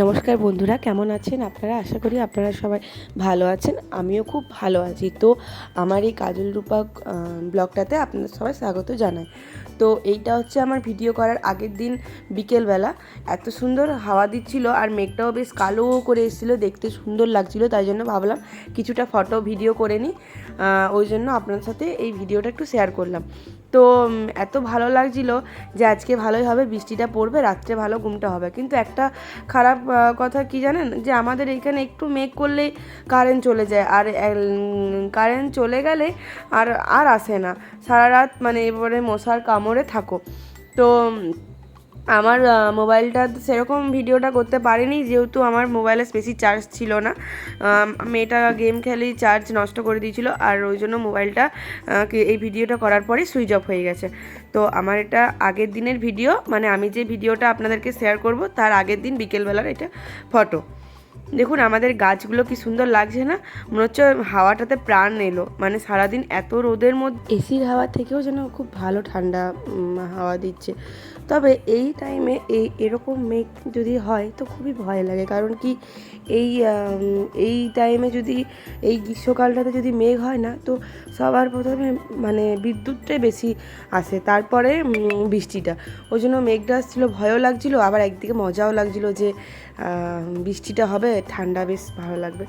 নমস্কার বন্ধুরা, কেমন আছেন আপনারা? আশা করি আপনারা সবাই ভালো আছেন, আমিও খুব ভালো আছি। তো আমার এই কাজল রূপা ব্লগটাতে আপনাদের সবাই স্বাগত জানাই। তো এইটা হচ্ছে আমার ভিডিও করার আগের দিন বিকেলবেলা। এত সুন্দর হাওয়া দিচ্ছিল আর মেঘটাও বেশ কালো করে এসেছিল, দেখতে সুন্দর লাগছিল, তাই জন্য ভাবলাম কিছুটা ফটো ভিডিও করে নিই। ওই জন্য আপনার সাথে এই ভিডিওটা একটু শেয়ার করলাম। তো এত ভালো লাগছিল যে আজকে ভালোই হবে, বৃষ্টিটা পড়বে, রাত্রে ভালো ঘুমটা হবে। কিন্তু একটা খারাপ কথা কি জানেন? যে আমাদের এখানে একটু মেঘ করলেই কারেন্ট চলে যায়। আর কারেন্ট চলে গেলে আর আর আসে না। সারা রাত মানে এবারে মশার কামড়ে থাকো। তো আমার মোবাইলটা সেরকম ভিডিওটা করতে পারিনি, যেহেতু আমার মোবাইলে বেশি চার্জ ছিল না। মেয়েটা গেম খেলেই চার্জ নষ্ট করে দিয়েছিল, আর ওই জন্য মোবাইলটা এই ভিডিওটা করার পরে সুইচ অফ হয়ে গেছে। তো আমার এটা আগের দিনের ভিডিও মানে আমি যে ভিডিওটা আপনাদেরকে শেয়ার করব, তার আগের দিন বিকেলবেলার এটা ফটো দেখুন, আমাদের গাছগুলো কি সুন্দর লাগছে না? মনে হচ্ছে হাওয়াটাতে প্রাণ এলো। মানে সারাদিন এত রোদের মধ্যে এসির হাওয়া থেকেও যেন খুব ভালো ঠান্ডা হাওয়া দিচ্ছে। তবে এই টাইমে এই এরকম মেঘ যদি হয় তো খুবই ভয় লাগে। কারণ কি এই এই টাইমে যদি এই গ্রীষ্মকালটাতে যদি মেঘ হয় না, তো সবার প্রথমে মানে বিদ্যুৎটাই বেশি আসে। তারপরে বৃষ্টিটা। ওই জন্য মেঘটা আসছিল, ভয়ও লাগছিল, আবার একদিকে মজাও লাগছিল যে বৃষ্টিটা হবে, ঠান্ডা বেশ ভালো লাগবে।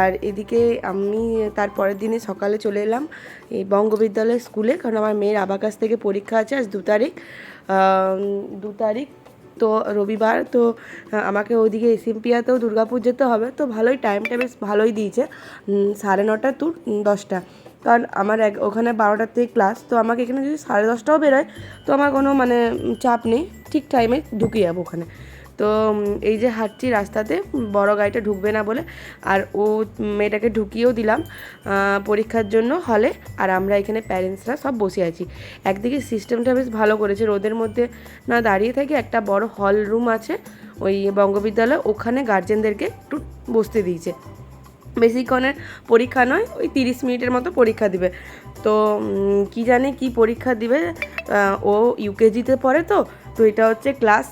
আর এদিকে আমি তার পরের দিনে সকালে চলে এলাম এই বঙ্গবিদ্যালয় স্কুলে, কারণ আমার মেয়ের আবাকাশ থেকে পরীক্ষা আছে আজ দু তারিখ। দু তারিখ তো রবিবার, তো আমাকে ওইদিকে এসএমপিয়াতেও দুর্গাপুর যেতে হবে। তো ভালোই টাইমটা বেশ ভালোই দিয়েছে। সাড়ে নটা টু দশটা। কারণ আমার এক, ওখানে বারোটার থেকে ক্লাস তো আমাকে এখানে যদি সাড়ে দশটাও বেরোয়, তো আমার কোনো মানে চাপ নেই। ঠিক টাইমে ঢুকে যাব ওখানে। তো এই যে হাঁটছি রাস্তাতে, বড় গাড়িটা ঢুকবে না বলে, আর ও মেয়েটাকে ঢুকিয়েও দিলাম পরীক্ষার জন্য হলে, আর আমরা এখানে প্যারেন্টসরা সব বসে আছি। একদিকে সিস্টেমটা বেশ ভালো করেছে, রোদের মধ্যে না দাঁড়িয়ে থেকে একটা বড় হল রুম আছে, ওই বঙ্গবিদ্যালয়, ওখানে গার্জেনদেরকে একটু বসতে দিয়েছে। বেশিক্ষণের পরীক্ষা নয়, ওই তিরিশ মিনিটের মতো পরীক্ষা দিবে। তো কি জানে কি পরীক্ষা দিবে ও ইউকেজিতে পড়ে তো তো এটা হচ্ছে ক্লাস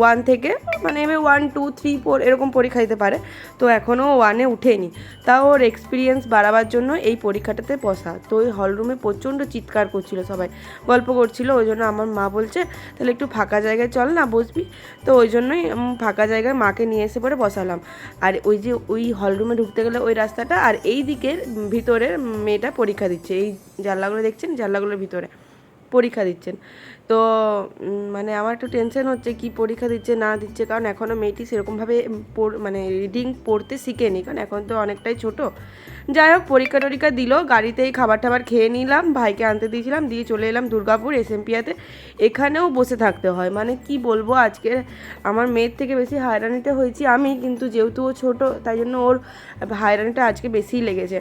ওয়ান থেকে মানে এবার ওয়ান টু থ্রি ফোর এরকম পরীক্ষা দিতে পারে। তো এখনও ওয়ানে উঠেনি। তাও ওর এক্সপিরিয়েন্স বাড়াবার জন্য এই পরীক্ষাটাতে বসা। তো ওই হলরুমে প্রচণ্ড চিৎকার করছিল সবাই। গল্প করছিল, ওই জন্য আমার মা বলছে, তাহলে একটু ফাঁকা জায়গায় চল না, বসবি। তো ওই জন্যই ফাঁকা জায়গায় মাকে নিয়ে এসে পরে বসালাম। আর ওই যে ওই হলরুমে ঢুকতে গেলে ওই রাস্তাটা, আর এই দিকের ভিতরের মেয়েটা পরীক্ষা দিচ্ছে। এই জানলাগুলো দেখছেন? জানলাগুলোর ভিতরে। পরীক্ষা দিচ্ছেন। তো মানে আমার একটু টেনশন হচ্ছে কি পরীক্ষা দিচ্ছে, না দিচ্ছে, কারণ এখনও মেয়েটি সেরকমভাবে মানে রিডিং পড়তে শিখেনি, কারণ এখন তো অনেকটাই ছোট। যাই হোক, পরীক্ষা টরীক্ষা দিল, গাড়িতেই খাবার টাবার খেয়ে নিলাম, ভাইকে আনতে দিয়েছিলাম, দিয়ে চলে এলাম দুর্গাপুর এসএমপিয়াতে এখানেও বসে থাকতে হয় মানে কি বলব আজকে, আমার মেয়ের থেকে বেশি হয়রানিতে হয়েছি আমি, কিন্তু যেহেতু ও ছোটো, তাই জন্য ওর হয়রানিটা আজকে বেশিই লেগেছে।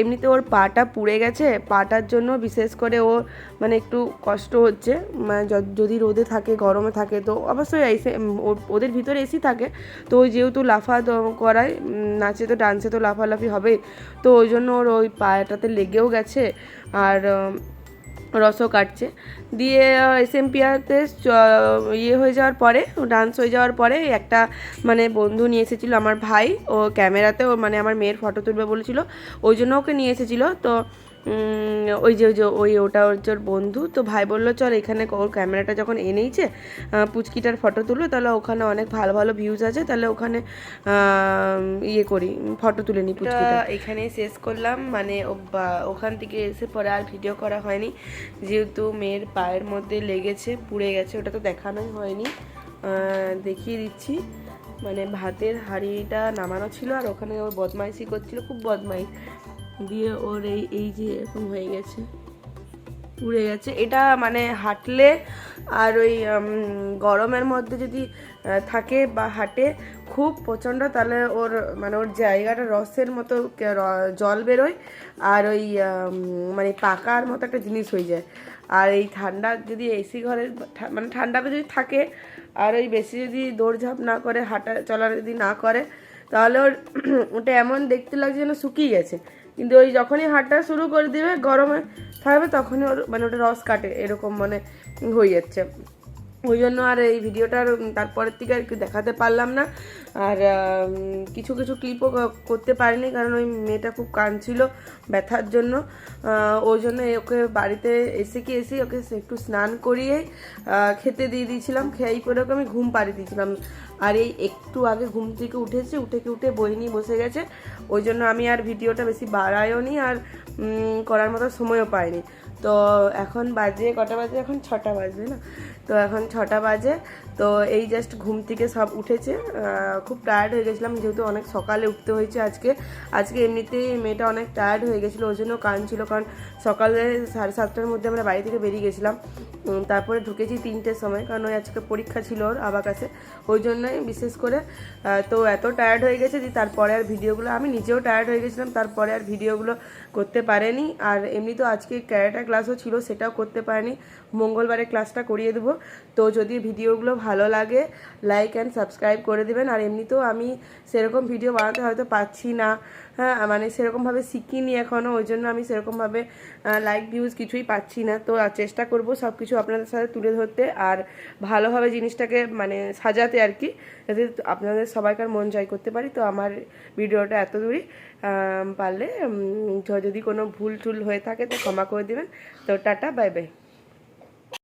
এমনিতে ওর পাটা পুড়ে গেছে, পাটার জন্য বিশেষ করে ও মানে একটু কষ্ট হচ্ছে মানে যদি রোদে থাকে, গরমে থাকে, তো অবশ্যই এসে ওদের ভিতরে এসি থাকে, তো ওই যেহেতু লাফা করায় নাচে তো, ডান্সে তো লাফালাফি হবে তো ওই জন্য ওর ওই পাটাতে লেগেও গেছে, আর রসও কাটছে। দিয়ে এস এম এসএমপিয়াতে ইয়ে হয়ে যাওয়ার পরে ডান্স হয়ে যাওয়ার পরে একটা মানে বন্ধু নিয়ে এসেছিল আমার ভাই। ও ক্যামেরাতে ও মানে আমার মেয়ের ফটো তুলবে বলেছিল। ওই জন্য ওকে নিয়ে এসেছিল। তো ওই যে ওই যে ওই ওটা ওর বন্ধু তো ভাই বলল চল এখানে ওর ক্যামেরাটা যখন এনেইছে পুচকিটার ফটো তুলো তাহলে ওখানে অনেক ভালো ভালো ভিউজ আছে। তাহলে ওখানে ইয়ে করি ফটো তুলে নিই পুচকিটা এখানে শেষ করলাম। মানে ওখান থেকে এসে পরে আর ভিডিও করা হয়নি। যেহেতু মেয়ের পায়ের মধ্যে লেগেছে, পুড়ে গেছে, ওটা তো দেখানোই হয়নি। দেখিয়ে দিচ্ছি। মানে ভাতের হাঁড়িটা নামানো ছিল আর ওখানে ওর বদমাইশি করছিল, খুব বদমাইশ। দিয়ে ওর এই এই যে এরকম হয়ে গেছে, পুড়ে গেছে। এটা মানে হাঁটলে আর ওই গরমের মধ্যে যদি থাকে বা হাঁটে খুব প্রচণ্ড, তাহলে ওর মানে ওর জায়গাটা রসের মতো জল বেরোয় আর ওই মানে পাকার মতো একটা জিনিস হয়ে যায়। আর এই ঠান্ডা যদি এসি ঘরে, ঠা- মানে ঠান্ডাতে যদি থাকে আর ওই বেশি যদি দৌড়ঝাঁপ না করে, হাঁটা চলা যদি না করে, তাহলে ওর, ওটা এমন দেখতে লাগছে যেন শুকিয়ে গেছে। কিন্তু ওই যখনই হাঁটা শুরু করে দিবে, গরমে থাকবে, তখনই ওর মানে ওটা রস কাটে, এরকম মানে হয়ে যাচ্ছে। ওই জন্য আর এই ভিডিওটার তারপরের থেকে আর দেখাতে পারলাম না। আর কিছু কিছু ক্লিপও করতে পারিনি কারণ ওই মেয়েটা খুব কাঁদছিল ব্যথার জন্য। ওই জন্য ওকে বাড়িতে এসে কি এসে ওকে একটু স্নান করিয়ে খেতে দিয়ে দিয়েছিলাম। খেয়েই করে ওকে আমি ঘুম পাড়িয়ে দিয়েছিলাম। আর এই একটু আগে ঘুম থেকে উঠেছে, উঠে কি উঠে বই নিয়ে বসে গেছে। ওই জন্য আমি আর ভিডিওটা বেশি বাড়াইও নি আর করার মতো সময়ও পাইনি। তো এখন বাজে কটা বাজে? এখন ছটা বাজবে না। তো এখন ছটা বাজে। তো এই জাস্ট ঘুম থেকে সব উঠেছে। খুব টায়ার্ড হয়ে গেছিলাম, যেহেতু অনেক সকালে উঠতে হয়েছে আজকে। আজকে এমনিতেই মেয়েটা অনেক টায়ার্ড হয়ে গেছিল ওই জন্য কাঁদছিল। কারণ সকালে সাড়ে সাতটার মধ্যে আমরা বাড়ি থেকে বেরিয়ে গেছিলাম। তারপরে ঢুকেছি তিনটের সময়, কারণ ওই আজকে পরীক্ষা ছিল ওর আবার কাছে। ওই জন্যই বিশেষ করে তো এত টায়ার্ড হয়ে গেছে যে তারপরে আর ভিডিওগুলো, আমি নিজেও টায়ার্ড হয়ে গেছিলাম, তারপরে আর ভিডিওগুলো করতে পারেনি। আর এমনি তো আজকে ক্যারেটা ক্লাসও ছিল, সেটাও করতে পারেনি। মঙ্গলবারে ক্লাসটা করিয়ে দেবো। তো যদি ভিডিওগুলো ভালো লাগে লাইক অ্যান্ড সাবস্ক্রাইব করে দেবেন। আর এমনিতেও আমি সেরকম ভিডিও বানাতে হয়তো পাচ্ছি না। হ্যাঁ মানে সেরকমভাবে শিখিনি এখনও ওই জন্য আমি সেরকমভাবে লাইক ভিউজ কিছুই পাচ্ছি না। তো চেষ্টা করব সব কিছু আপনাদের সাথে তুলে ধরতে। আর ভালোভাবে জিনিসটাকে মানে সাজাতে আর কি, যাতে আপনাদের সবাইকার মন জয় করতে পারি। তো আমার ভিডিওটা এত দূরই পারলে যদি কোনো ভুল টুল হয়ে থাকে তো ক্ষমা করে দেবেন। তো টাটা বাই বাই